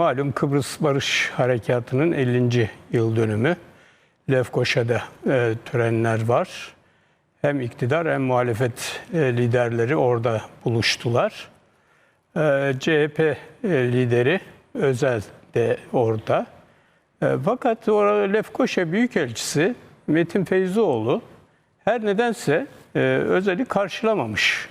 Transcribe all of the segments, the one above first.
Malum Kıbrıs Barış Harekatı'nın 50. yıl dönümü. Lefkoşa'da e, törenler var. Hem iktidar hem muhalefet e, liderleri orada buluştular. E, CHP e, lideri Özel de orada. E, fakat orada Lefkoşa Büyükelçisi Metin Feyzioğlu her nedense e, Özel'i karşılamamış.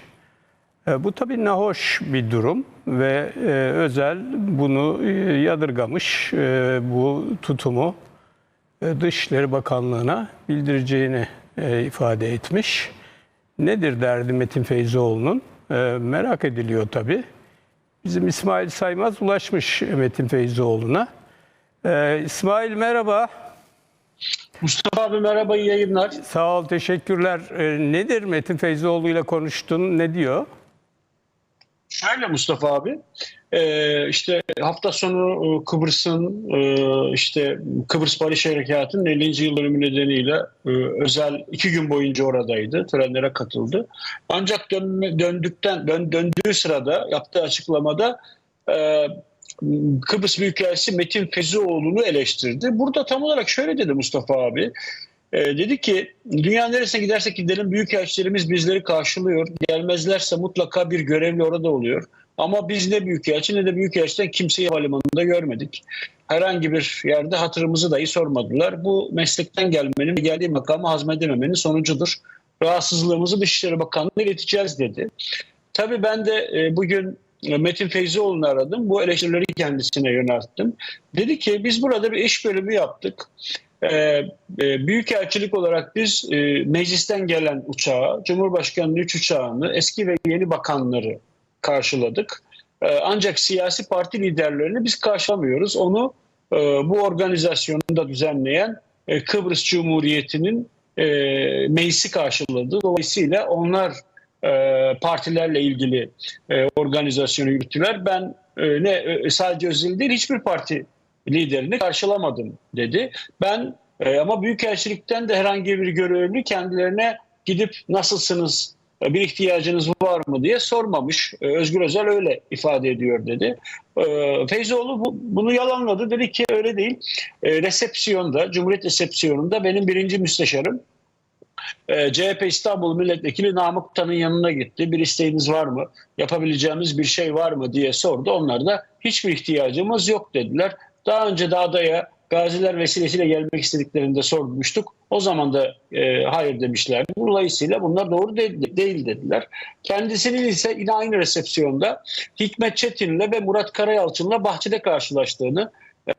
E, Bu tabii nahoş bir durum ve e, Özel bunu e, yadırgamış. E, Bu tutumu e, Dışişleri Bakanlığı'na bildireceğini e, ifade etmiş. Nedir derdi Metin Feyzioğlu'nun? E, Merak ediliyor tabii. Bizim İsmail Saymaz ulaşmış Metin Feyzioğlu'na. E, İsmail merhaba. Mustafa abi merhaba iyi yayınlar. Sağ ol, teşekkürler. E, Nedir Metin Feyzioğlu ile konuştun? Ne diyor? Şöyle Mustafa abi e, işte hafta sonu e, Kıbrıs'ın e, işte Kıbrıs Barış Harekatı'nın 50. yıl dönümü nedeniyle özel iki gün boyunca oradaydı. Törenlere katıldı. Ancak dönme, döndükten dön, döndüğü sırada yaptığı açıklamada Kıbrıs Büyükelçisi Metin Fezioğlu'nu eleştirdi. Burada tam olarak şöyle dedi Mustafa abi. E, dedi ki dünya neresine gidersek gidelim büyükelçilerimiz bizleri karşılıyor. Gelmezlerse mutlaka bir görevli orada oluyor. Ama biz ne büyükelçi ne de büyükelçiden kimseyi havalimanında görmedik. Herhangi bir yerde hatırımızı dahi sormadılar. Bu meslekten gelmenin geldiği makamı hazmedememenin sonucudur. Rahatsızlığımızı Dışişleri Bakanlığı'na ileteceğiz dedi. Tabii ben de e, bugün Metin Feyzioğlu'nu aradım. Bu eleştirileri kendisine yönelttim. Dedi ki biz burada bir iş bölümü yaptık. Ee, e, Büyükelçilik olarak biz e, meclisten gelen uçağı, Cumhurbaşkanı'nın üç uçağını, eski ve yeni bakanları karşıladık. Ee, ancak siyasi parti liderlerini biz karşılamıyoruz. Onu e, bu organizasyonu da düzenleyen e, Kıbrıs Cumhuriyeti'nin e, meclisi karşıladı. Dolayısıyla onlar partilerle ilgili organizasyonu yürüttüler. Ben ne e, sadece özel değil hiçbir parti liderini karşılamadım dedi. Ben e, ama Büyükelçilikten de herhangi bir görevli kendilerine gidip nasılsınız, e, bir ihtiyacınız var mı diye sormamış. E, Özgür Özel öyle ifade ediyor dedi. E, Feyzoğlu bu, bunu yalanladı. Dedi ki öyle değil. Resepsiyonda, Cumhuriyet resepsiyonunda benim birinci müsteşarım CHP İstanbul Milletvekili Namık Tan'ın yanına gitti. Bir isteğiniz var mı? Yapabileceğimiz bir şey var mı diye sordu. Onlar da hiçbir ihtiyacımız yok dediler. Daha önce de adaya gaziler vesilesiyle gelmek istediklerinde sormuştuk. O zaman da e, hayır demişler. Dolayısıyla bunlar doğru değil, değil dediler. Kendisinin ise yine aynı resepsiyonda Hikmet Çetin'le ve Murat Karayalçın'la bahçede karşılaştığını,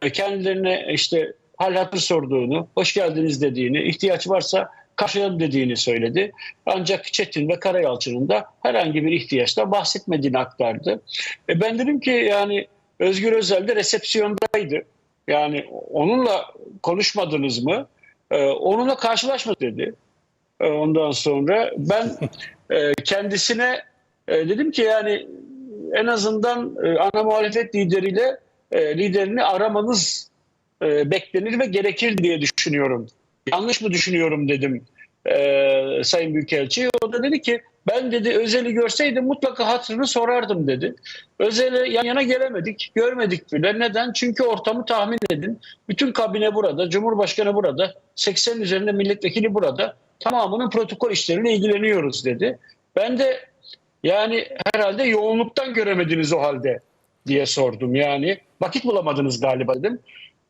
e, kendilerine işte hal hatır sorduğunu, hoş geldiniz dediğini, ihtiyaç varsa karşıladım dediğini söyledi. Ancak Çetin ve Karayalçı'nın da herhangi bir ihtiyaçtan bahsetmediğini aktardı. E ben dedim ki yani Özgür Özel de resepsiyondaydı. Yani onunla konuşmadınız mı? Ee, onunla karşılaşma dedi. Ee, ondan sonra ben e, kendisine e, dedim ki yani en azından e, ana muhalefet lideriyle e, liderini aramanız e, beklenir ve gerekir diye düşünüyorum. Yanlış mı düşünüyorum dedim e, Sayın Büyükelçi. O da dedi ki ben dedi Özel'i görseydim mutlaka hatırını sorardım dedi. Özel'e yan yana gelemedik, görmedik bile. Neden? Çünkü ortamı tahmin edin. Bütün kabine burada, Cumhurbaşkanı burada, 80 üzerinde milletvekili burada. Tamamının protokol işleriyle ilgileniyoruz dedi. Ben de yani herhalde yoğunluktan göremediniz o halde diye sordum. Yani vakit bulamadınız galiba dedim.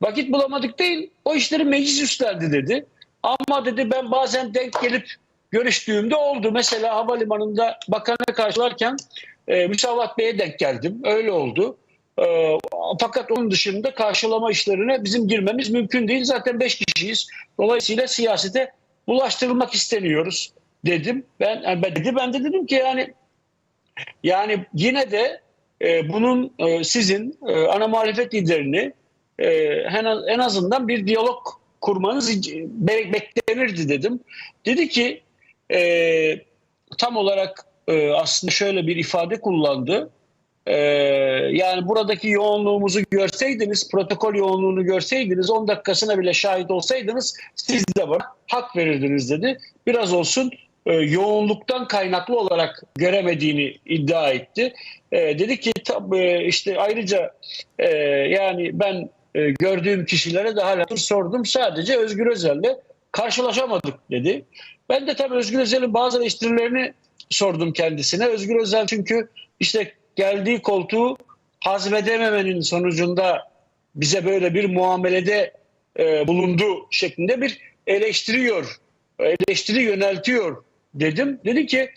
Vakit bulamadık değil, o işleri meclis üstlendi dedi. Ama dedi ben bazen denk gelip görüştüğümde oldu. Mesela havalimanında bakanı karşılarken e, Müsavat Bey'e denk geldim. Öyle oldu. E, fakat onun dışında karşılama işlerine bizim girmemiz mümkün değil. Zaten beş kişiyiz. Dolayısıyla siyasete bulaştırılmak istemiyoruz dedim. Ben, yani ben dedi ben de dedim ki yani yani yine de e, bunun e, sizin e, ana muhalefet liderini e, en, az- en azından bir diyalog kurmanız be- beklenirdi dedim. Dedi ki e, tam olarak e, aslında şöyle bir ifade kullandı. E, yani buradaki yoğunluğumuzu görseydiniz, protokol yoğunluğunu görseydiniz, 10 dakikasına bile şahit olsaydınız siz de bana hak verirdiniz dedi. Biraz olsun e, yoğunluktan kaynaklı olarak göremediğini iddia etti. E, dedi ki tab- e, işte ayrıca e, yani ben e, gördüğüm kişilere daha hala sordum sadece Özgür Özel'le karşılaşamadık dedi. Ben de tabii Özgür Özel'in bazı eleştirilerini sordum kendisine. Özgür Özel çünkü işte geldiği koltuğu hazmedememenin sonucunda bize böyle bir muamelede e, bulundu şeklinde bir eleştiriyor, eleştiri yöneltiyor dedim. Dedi ki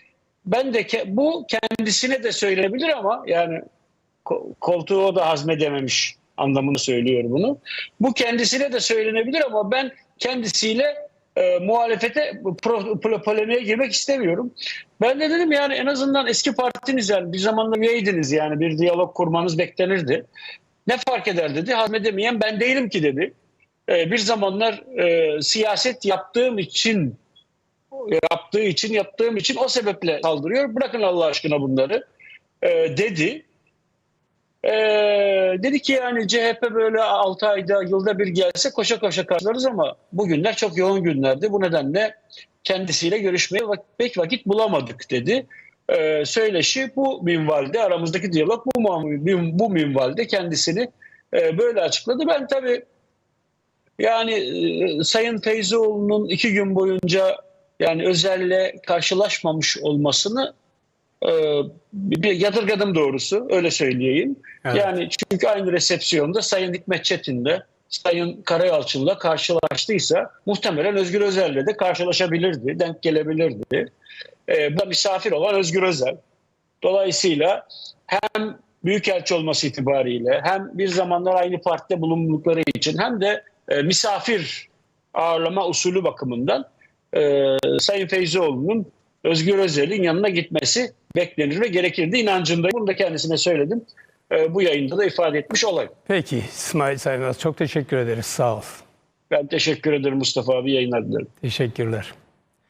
ben de ke- bu kendisine de söylenebilir ama yani ko- koltuğu o da hazmedememiş anlamını söylüyor bunu. Bu kendisine de söylenebilir ama ben kendisiyle e, muhalefete pro, pro- polemiğe girmek istemiyorum. Ben de dedim yani en azından eski partiniz yani bir zamanlar üyeydiniz yani bir diyalog kurmanız beklenirdi. Ne fark eder dedi. Hazmedemeyen ben değilim ki dedi. E, bir zamanlar e, siyaset yaptığım için yaptığı için yaptığım için o sebeple saldırıyor. Bırakın Allah aşkına bunları e, dedi. E, dedi ki yani CHP böyle 6 ayda yılda bir gelse koşa koşa karşılarız ama bugünler çok yoğun günlerdi. Bu nedenle kendisiyle görüşmeye vak- pek vakit bulamadık dedi. E, söyleşi bu minvalde aramızdaki diyalog bu, bu minvalde kendisini e, böyle açıkladı. Ben tabii yani e, Sayın Feyzoğlu'nun iki gün boyunca yani özelle karşılaşmamış olmasını bir yadırgadım doğrusu öyle söyleyeyim. Evet. Yani çünkü aynı resepsiyonda Sayın Hikmet Çetin'le Sayın Karayalçın'la karşılaştıysa muhtemelen Özgür Özel'le de karşılaşabilirdi, denk gelebilirdi. E, bu da misafir olan Özgür Özel. Dolayısıyla hem büyükelçi olması itibariyle hem bir zamanlar aynı partide bulundukları için hem de e, misafir ağırlama usulü bakımından e, Sayın Feyzioğlu'nun Özgür Özel'in yanına gitmesi beklenir ve gerekirdi inancındayım. Bunu da kendisine söyledim. E, bu yayında da ifade etmiş olayım. Peki İsmail Saymaz çok teşekkür ederiz. Sağ ol. Ben teşekkür ederim Mustafa abi yayınlar dilerim. Teşekkürler.